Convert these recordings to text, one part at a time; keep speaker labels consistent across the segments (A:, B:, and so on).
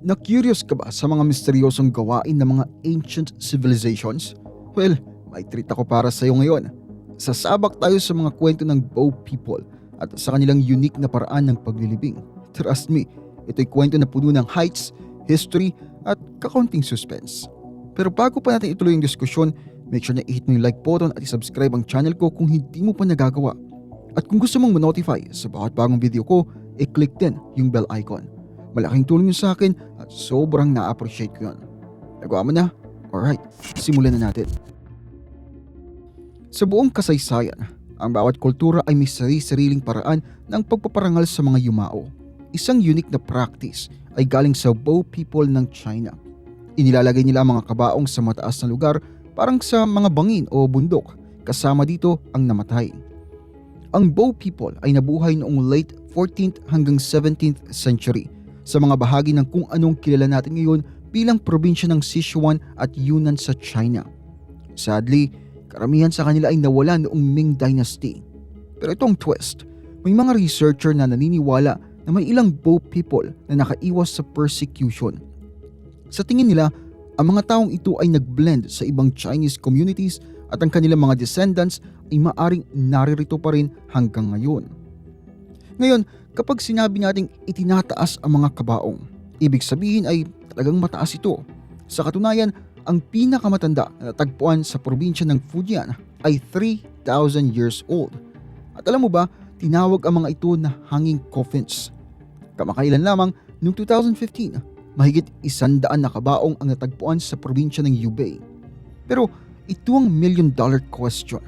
A: Na-curious ka ba sa mga misteryosong gawain ng mga ancient civilizations? Well, may treat ako para sa iyo ngayon. Sasabak tayo sa mga kwento ng Bow people at sa kanilang unique na paraan ng paglilibing. Trust me, ito'y kwento na puno ng heights, history at kakaunting suspense. Pero bago pa natin ituloy yung diskusyon, make sure na i-hit mo yung like button at i-subscribe ang channel ko kung hindi mo pa nagagawa. At kung gusto mong ma-notify sa bawat bagong video ko, i-click din yung bell icon. Malaking tulong yun sa akin sobrang na-appreciate ko yun. Nagawa mo na? Alright, simulan na natin. Sa buong kasaysayan, ang bawat kultura ay may sarili-sariling paraan ng pagpaparangal sa mga yumao. Isang unique na practice ay galing sa Bow people ng China. Inilalagay nila mga kabaong sa mataas na lugar parang sa mga bangin o bundok, kasama dito ang namatay. Ang Bow people ay nabuhay noong late 14th hanggang 17th century sa mga bahagi ng kung anong kilala natin ngayon bilang probinsya ng Sichuan at Yunnan sa China. Sadly, karamihan sa kanila ay nawala noong Ming Dynasty. Pero itong twist, may mga researcher na naniniwala na may ilang Bow people na nakaiwas sa persecution. Sa tingin nila, ang mga taong ito ay nag-blend sa ibang Chinese communities at ang kanilang mga descendants ay maaring naririto pa rin hanggang ngayon. Ngayon, kapag sinabi nating itinataas ang mga kabaong, ibig sabihin ay talagang mataas ito. Sa katunayan, ang pinakamatanda na natagpuan sa probinsya ng Fujian ay 3,000 years old. At alam mo ba, tinawag ang mga ito na hanging coffins. Kamakailan lamang, noong 2015, mahigit isandaan na kabaong ang natagpuan sa probinsya ng Hubei. Pero ito ang million dollar question.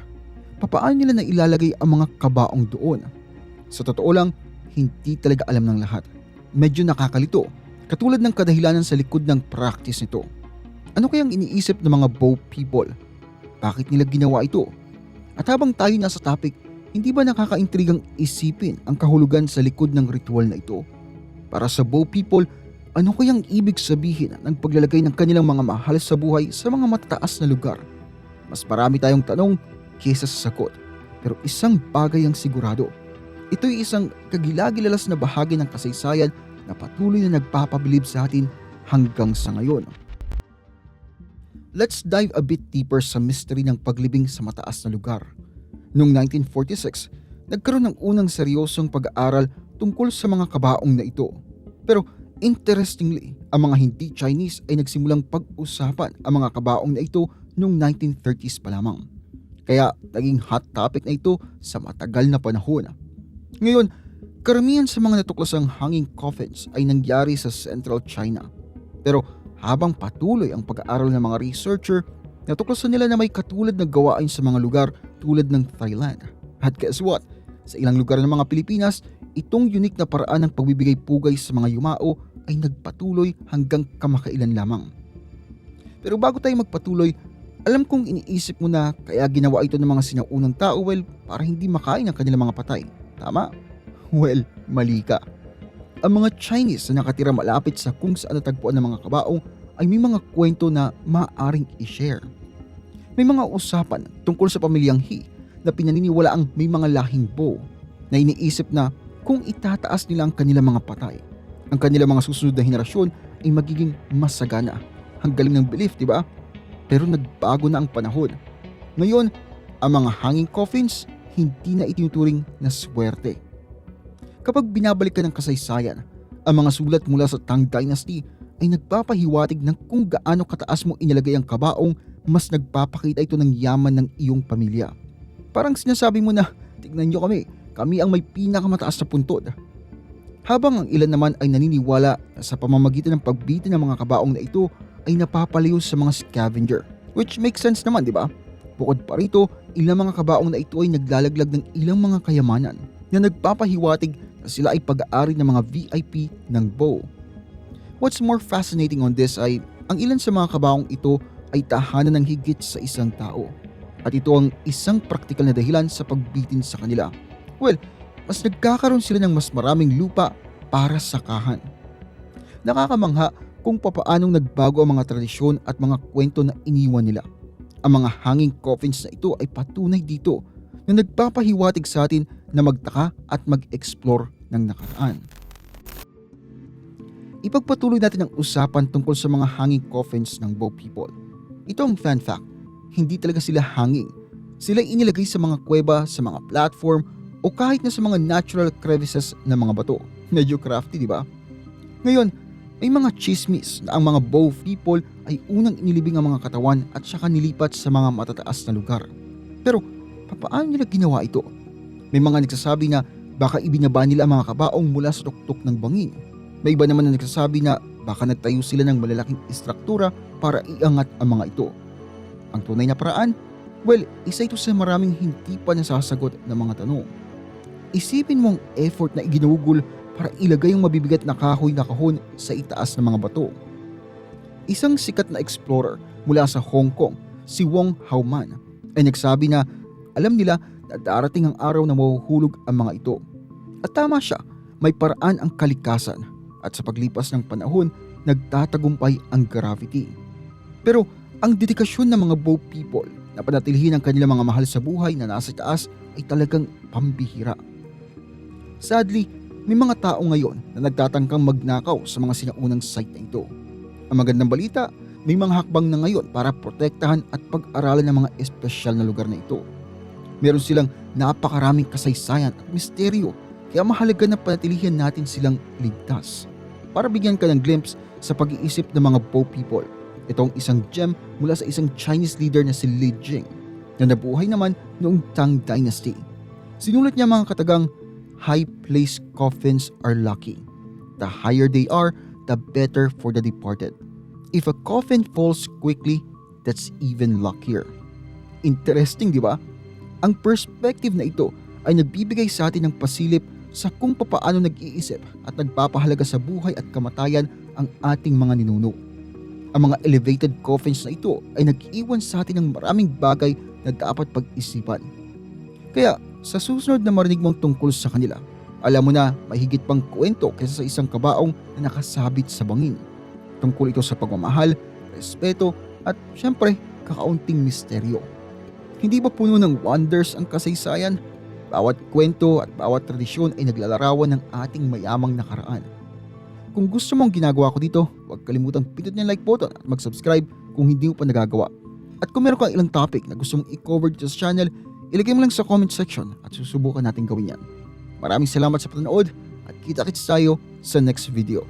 A: Papaano nila na ilalagay ang mga kabaong doon? Sa totoo lang, hindi talaga alam ng lahat. Medyo nakakalito, katulad ng kadahilanan sa likod ng practice nito. Ano kayang iniisip ng mga bow people? Bakit nila ginawa ito? At habang tayo nasa topic, hindi ba nakakaintrigang isipin ang kahulugan sa likod ng ritual na ito? Para sa bow people, ano kayang ibig sabihin ng paglalagay ng kanilang mga mahal sa buhay sa mga matataas na lugar? Mas marami tayong tanong kesa sa sagot. Pero isang bagay ang sigurado. Ito'y isang kagilagilalas na bahagi ng kasaysayan na patuloy na nagpapabilib sa atin hanggang sa ngayon. Let's dive a bit deeper sa mystery ng paglibing sa mataas na lugar. Noong 1946, nagkaroon ng unang seryosong pag-aaral tungkol sa mga kabaong na ito. Pero interestingly, ang mga hindi Chinese ay nagsimulang pag-usapan ang mga kabaong na ito noong 1930s pa lamang. Kaya naging hot topic na ito sa matagal na panahon. Ngayon, karamihan sa mga natuklasang hanging coffins ay nangyari sa Central China. Pero habang patuloy ang pag-aaral ng mga researcher, natuklasan nila na may katulad na gawain sa mga lugar tulad ng Thailand. At guess what? Sa ilang lugar ng mga Pilipinas, itong unique na paraan ng pagbibigay pugay sa mga yumao ay nagpatuloy hanggang kamakailan lamang. Pero bago tayo magpatuloy, alam kong iniisip mo na kaya ginawa ito ng mga sinaunang tao well para hindi makain ang kanilang mga patay. Tama? Well, mali ka. Ang mga Chinese na nakatira malapit sa kung saan natagpuan ng mga kabaong ay may mga kwento na maaring i-share. May mga usapan tungkol sa pamilyang He na pinaniniwala ang may mga lahing bow na iniisip na kung itataas nila ang kanilang mga patay, ang kanilang mga susunod na henerasyon ay magiging masagana. Ang galing ng belief, di ba? Pero nagbago na ang panahon. Ngayon, ang mga hanging coffins hindi na itinuturing na swerte. Kapag binabalik ka ng kasaysayan, ang mga sulat mula sa Tang Dynasty ay nagpapahiwatig ng kung gaano kataas mo inilagay ang kabaong mas nagpapakita ito ng yaman ng iyong pamilya. Parang sinasabi mo na, tignan nyo kami, kami ang may pinakamataas na puntod. Habang ang ilan naman ay naniniwala na sa pamamagitan ng pagbitin ng mga kabaong na ito ay napapalayo sa mga scavenger. Which makes sense naman, di ba? Bukod pa rito, ilang mga kabaong na ito ay naglalaglag ng ilang mga kayamanan na nagpapahiwatig na sila ay pag-aari ng mga VIP ng Bow. What's more fascinating on this ay ang ilan sa mga kabaong ito ay tahanan ng higit sa isang tao. At ito ang isang praktikal na dahilan sa pagbitin sa kanila. Well, mas nagkakaroon sila ng mas maraming lupa para sakahan. Nakakamangha kung papaanong nagbago ang mga tradisyon at mga kwento na iniwan nila. Ang mga hanging coffins na ito ay patunay dito na nagpapahiwatig sa atin na magtaka at mag-explore ng nakaraan. ipagpatuloy natin ang usapan tungkol sa mga hanging coffins ng Bow people. Ito ang fan fact, hindi talaga sila hanging. Sila inilagay sa mga kuweba, sa mga platform, o kahit na sa mga natural crevices ng mga bato. Medyo crafty, di ba? Ngayon, may mga chismis na ang mga Bow people ay unang inilibing ang mga katawan at saka nilipat sa mga matataas na lugar. Pero, papaano nila ginawa ito? May mga nagsasabi na baka ibinaba nila ang mga kabaong mula sa tuktok ng bangin. May iba naman na nagsasabi na baka nagtayo sila ng malalaking istruktura para iangat ang mga ito. Ang tunay na paraan? Well, isa ito sa maraming hindi pa nasasagot ng mga tanong. Isipin mo ang effort na iginugol para ilagay ang mabibigat na kahoy na kahon sa itaas ng mga bato. Isang sikat na explorer mula sa Hong Kong, si Wong Hauman, ay nagsabi na alam nila na darating ang araw na mahuhulog ang mga ito. At tama siya, may paraan ang kalikasan at sa paglipas ng panahon, nagtatagumpay ang gravity. Pero ang dedikasyon ng mga bow people na panatilhin ang kanilang mga mahal sa buhay na nasa taas ay talagang pambihira. Sadly, may mga tao ngayon na nagtatangkang magnakaw sa mga sinaunang site na ito. Ang magandang balita, may mga hakbang na ngayon para protektahan at pag-aralan ng mga espesyal na lugar na ito. Meron silang napakaraming kasaysayan at misteryo kaya mahalaga na panatilihan natin silang ligtas. Para bigyan ka ng glimpse sa pag-iisip ng mga Bo people, ito ang isang gem mula sa isang Chinese leader na si Li Jing na nabuhay naman noong Tang Dynasty. Sinulat niya mga katagang high place coffins are lucky. The higher they are, the better for the departed. If a coffin falls quickly, that's even luckier. Interesting, di ba? Ang perspective na ito ay nagbibigay sa atin ng pasilip sa kung papaano nag-iisip at nagpapahalaga sa buhay at kamatayan ang ating mga ninuno. Ang mga elevated coffins na ito ay nag-iwan sa atin ng maraming bagay na dapat pag-isipan. Kaya sa susunod na marinig mong tungkol sa kanila, alam mo na may higit pang kwento kaysa sa isang kabaong na nakasabit sa bangin. Tungkol ito sa pagmamahal, respeto at syempre kakaunting misteryo. Hindi ba puno ng wonders ang kasaysayan? Bawat kwento at bawat tradisyon ay naglalarawan ng ating mayamang nakaraan. Kung gusto mong ginagawa ko dito, huwag kalimutang pindutin ang like button at mag-subscribe kung hindi mo pa nagagawa. At kung meron kang ilang topic na gusto mong i-cover dito sa channel, ilagay mo lang sa comment section at susubukan natin gawin yan. Maraming salamat sa panonood at kita-kits tayo sa next video.